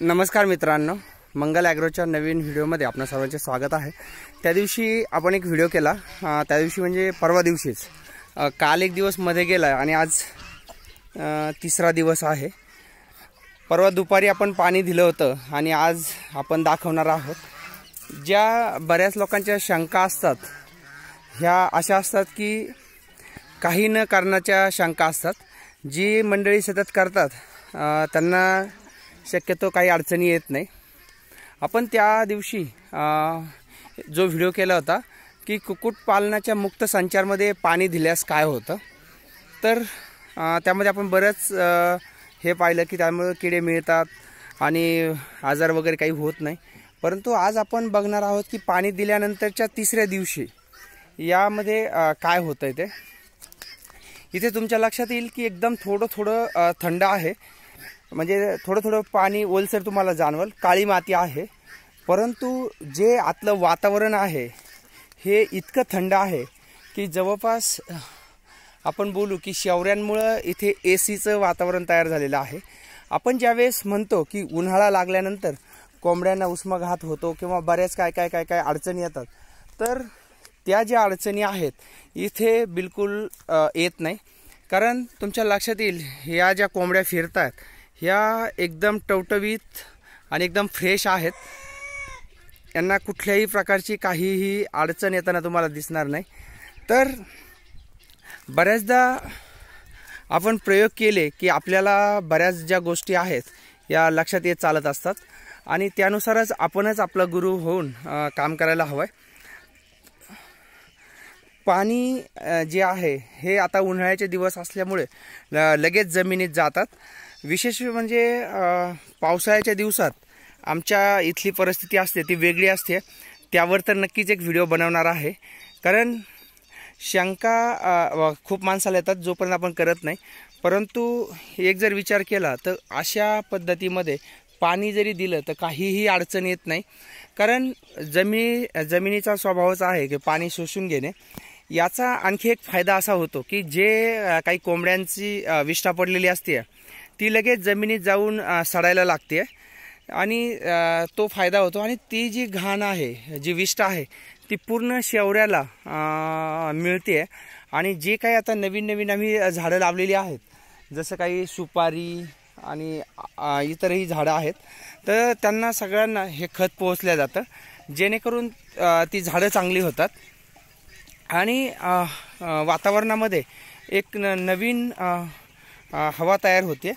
नमस्कार मित्रांनो. मंगल ॲग्रोच्या नवीन व्हिडिओमध्ये आपणा सर्वांचे स्वागत आहे. त्या दिवशी आपण एक व्हिडिओ केला. त्या दिवशी म्हणजे परवा दिवशीच. काल एक दिवसमध्ये गेला आणि आज तिसरा दिवस आहे. परवा दुपारी आपण पाणी दिलं होतं आणि आज आपण दाखवणार आहोत. ज्या बऱ्याच लोकांच्या शंका असतात ह्या अशा असतात की काही न करण्याच्या शंका असतात. जी मंडळी सतत करतात त्यांना शक्यतो काही अडचणी येत नाही. आपण त्या दिवशी जो व्हिडिओ केला होता की कुक्कुटपालनाच्या मुक्त संचारमध्ये पाणी दिल्यास काय होतं? तर त्यामध्ये आपण बरंच हे पाहिलं की त्यामुळे किडे मिळतात आणि आजार वगैरे काही होत नाही. परंतु आज आपण बघणार आहोत की पाणी दिल्यानंतरच्या तिसऱ्या दिवशी यामध्ये काय होतं ते? इथे तुमच्या लक्षात येईल की एकदम थोडं थोडं थंड आहे. म्हणजे थोडं थोडं पाणी ओलसर तुम्हाला जाणवल. काळी माती आहे. परंतु जे आतलं वातावरण आहे हे इतकं थंड आहे की जवळपास आपण बोलू की शेवऱ्यांमुळं इथे ए सीचं वातावरण तयार झालेलं आहे. आपण ज्यावेळेस म्हणतो की उन्हाळा लागल्यानंतर कोंबड्यांना उष्माघात होतो किंवा बऱ्याच काय काय काय काय अडचणी येतात तर त्या ज्या अडचणी आहेत इथे बिलकुल येत नाही. कारण तुमच्या लक्षात येईल ह्या ज्या कोंबड्या फिरतात ह्या एकदम टवटवीत आणि एकदम फ्रेश आहेत. यांना कुठल्याही प्रकारची काहीही अडचण येताना तुम्हाला दिसणार नाही. तर बऱ्याचदा आपण प्रयोग केले की आपल्याला बऱ्याच ज्या गोष्टी आहेत या लक्षात येत चालत असतात. आणि त्यानुसारच आपणच आपला गुरु होऊन काम करायला हवं आहे पाणी जे आहे हे आता उन्हाळ्याचे दिवस असल्यामुळे लगेच जमिनीत जातात. विशेष म्हणजे पावसाळ्याच्या दिवसात आमच्या इथली परिस्थिती असते ती वेगळी असते. त्यावर तर नक्कीच एक व्हिडिओ बनवणार आहे. कारण शंका खूप माणसाला येतात जोपर्यंत आपण करत नाही. परंतु एक जर विचार केला तर अशा पद्धतीमध्ये पाणी जरी दिलं तर काहीही अडचण येत नाही. कारण जमिनी जमिनीचा स्वभावच आहे की पाणी शोषून घेणे. याचा आणखी एक फायदा असा होतो की जे काही कोंबड्यांची विष्ठा पडलेली असते ती लगेच जमिनीत जाऊन सडायला लागते. आणि तो फायदा होतो. आणि ती जी घाण आहे जी विष्ट आहे ती पूर्ण शेवऱ्याला मिळते. आणि जे काही आता नवीन नवीन आम्ही झाडं लावलेली आहेत जसं काही सुपारी आणि इतरही झाडं आहेत तर त्यांना सगळ्यांना हे खत पोहोचलं जातं. जेणेकरून ती झाडं चांगली होतात. आणि वातावरणामध्ये एक न नवीन हवा तयार होते.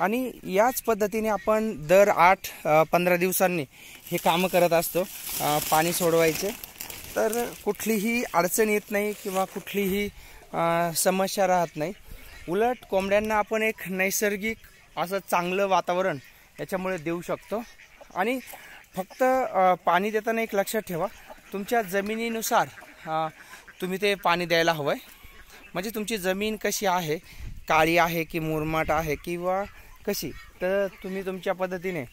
आणि याच पद्धतीने आपण दर आठ पंधरा दिवसांनी हे कामं करत असतो. पाणी सोडवायचे. तर कुठलीही अडचण येत नाही किंवा कुठलीही समस्या राहत नाही. उलट कोंबड्यांना आपण एक नैसर्गिक असं चांगलं वातावरण याच्यामुळे देऊ शकतो. आणि फक्त पाणी देताना एक लक्षात ठेवा. तुमच्या जमिनीनुसार तुम्ही ते पाणी द्यायला हवं आहे म्हणजे तुमची जमीन कशी आहे काळी आहे की मुरमाट आहे किंवा कशी? तर तुम्ही तुमच्या पद्धतीने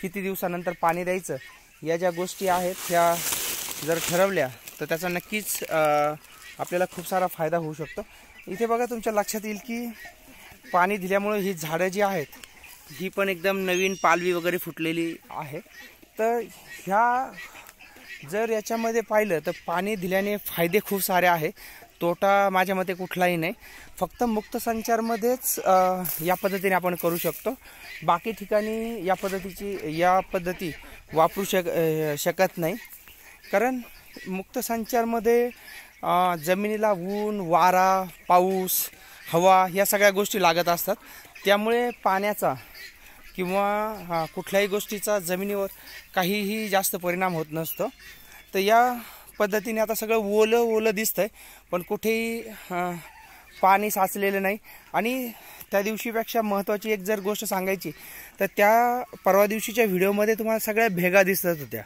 किती दिवसानंतर पाणी द्यायचं या ज्या गोष्टी आहेत ह्या जर ठरवल्या तर त्याचा नक्कीच आपल्याला खूप सारा फायदा होऊ शकतो. इथे बघा तुमच्या लक्षात येईल की पाणी दिल्यामुळे ही झाडं जी आहेत ही पण एकदम नवीन पालवी वगैरे फुटलेली आहे. तर ह्या जर याच्यामध्ये पाहिलं तर पाणी दिल्याने फायदे खूप सारे आहे. तोटा माझ्या मते कुठलाही नाही. फक्त मुक्त संचारमध्येच या पद्धतीने आपण करू शकतो. बाकी ठिकाणी या पद्धतीची या पद्धती वापरू शक शकत नाही. कारण मुक्त संचारमध्ये जमिनीला ऊन वारा पाऊस हवा या सगळ्या गोष्टी लागत असतात. त्यामुळे पाण्याचा किंवा कुठल्याही गोष्टीचा जमिनीवर काहीही जास्त परिणाम होत नसतो. तर या पद्धतीने आता सगळं ओलं ओलं दिसतंय. पण कुठेही पाणी साचलेलं नाही. आणि त्या दिवशीपेक्षा महत्त्वाची एक जर गोष्ट सांगायची तर त्या परवा दिवशीच्या व्हिडिओमध्ये तुम्हाला सगळ्या भेगा दिसत होत्या.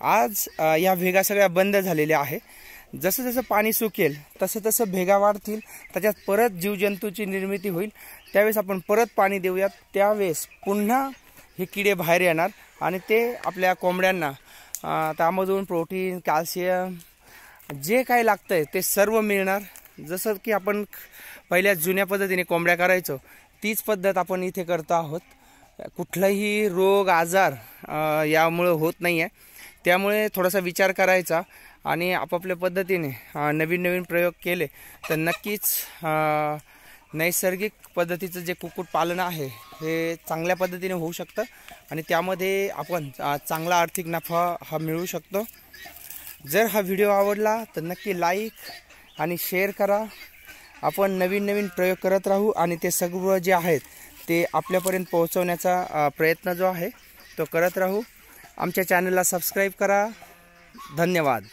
आज या भेगा सगळ्या बंद झालेल्या आहे जसं जसं पाणी सुकेल तसं तसं भेगा वाढतील त्याच्यात परत जीवजंतूची निर्मिती होईल. त्यावेळेस आपण परत पाणी देऊयात. त्यावेळेस पुन्हा हे किडे बाहेर येणार आणि ते आपल्या कोंबड्यांना त्यामधून प्रोटीन कॅल्शियम जे काही लागतंय ते सर्व मिळणार. जसं की आपण पहिल्या जुन्या पद्धतीने कोंबड्या करायचो तीच पद्धत आपण इथे करतो आहोत. कुठलाही रोग आजार यामुळं होत नाही आहे त्यामुळे थोडासा विचार करायचा आणि आपापल्या पद्धतीने नवीन नवीन प्रयोग केले तर नक्कीच नैसर्गिक पद्धतीचं जे कुक्कुटपालन आहे हे चांगल्या पद्धतीने होऊ शकतं आणि त्यामध्ये आपण चांगला आर्थिक नफा हा मिळू शकतो. जर हा व्हिडिओ आवडला तर नक्की लाईक आणि शेअर करा. आपण नवीन नवीन प्रयोग करत राहू आणि ते सगळं जे आहेत ते आपल्यापर्यंत पोहोचवण्याचा प्रयत्न जो आहे तो करत राहू. आमच्या चॅनलला सबस्क्राईब करा. धन्यवाद.